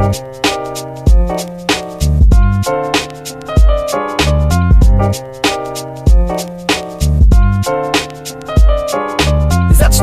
Thank you.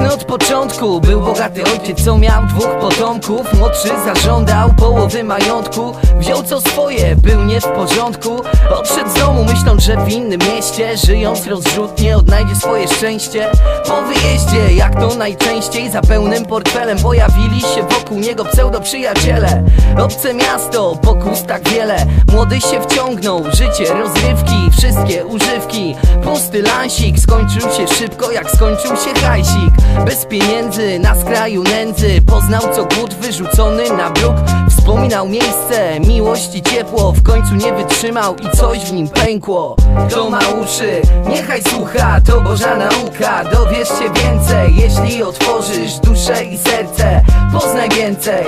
Od początku. Był bogaty ojciec, co miał dwóch potomków. Młodszy zażądał połowy majątku. Wziął co swoje, był nie w porządku. Odszedł z domu myśląc, że w innym mieście. Żyjąc rozrzutnie odnajdzie swoje szczęście. Po wyjeździe, jak to najczęściej Za pełnym portfelem pojawili się wokół niego pseudo przyjaciele. Obce miasto, pokus tak wiele. Młody się wciągnął, życie, rozrywki Wszystkie używki, pusty lansik Skończył się szybko jak skończył się hajsik Bez pieniędzy, na skraju nędzy. Poznał co głód wyrzucony na bruk. Wspominał miejsce, miłość i ciepło. W końcu nie wytrzymał i coś w nim pękło. Kto ma uszy, niechaj słucha. To Boża nauka, dowiesz się więcej Jeśli otworzysz duszę i serce. Poznaj więcej,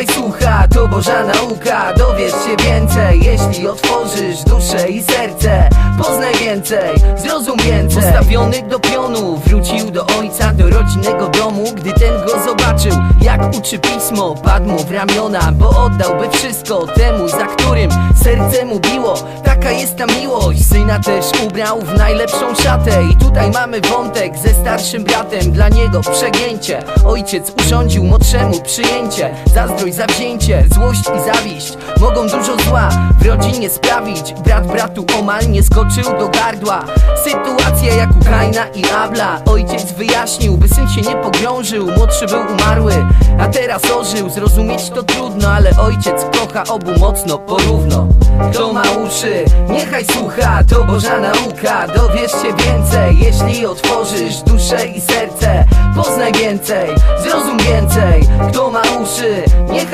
niechaj słucha To Boża nauka, dowiesz się więcej Jeśli otworzysz duszę i serce. Poznaj więcej, zrozum więcej. Postawiony do pionu, wrócił do ojca Do rodzinnego domu, gdy ten go zobaczył Jak uczy pismo, padł mu w ramiona Bo oddałby wszystko temu, za którym serce mu biło Taka jest ta miłość, syna też ubrał w najlepszą szatę I tutaj mamy wątek ze starszym bratem. Dla niego przegięcie, ojciec urządził młodszemu przyjęcie. Zazdrość, zawzięcie, złość i zawiść. Mogą dużo zła w rodzinie sprawić. Brat bratu omal nie skoczył do gardła. Sytuacja jak u Kaina i Abla. Ojciec wyjaśnił, by syn się nie pogrążył. Młodszy był umarły, a teraz ożył. Zrozumieć to trudno, ale ojciec kocha obu mocno, porówno Kto ma uszy, niechaj słucha To Boża nauka, dowiesz się więcej Jeśli otworzysz duszę i serce. Poznaj więcej, zrozum więcej Kto ma uszy,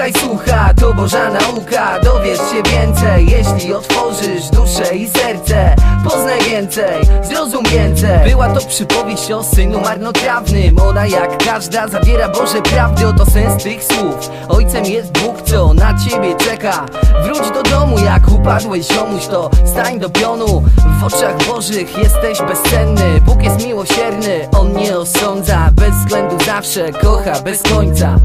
niechaj słucha To Boża nauka, dowiesz się więcej Jeśli otworzysz duszę i serce. Poznaj więcej, zrozum więcej. Była to przypowieść o synu marnotrawnym. Ona jak każda zawiera Boże prawdy. Oto sens tych słów. Ojcem jest Bóg, co na ciebie czeka. Wróć do domu jak upadłeś ziomuś To. Stań do pionu. W oczach Bożych jesteś bezcenny. Bóg jest miłosierny, On nie osądza. Bez względu zawsze kocha. Bez końca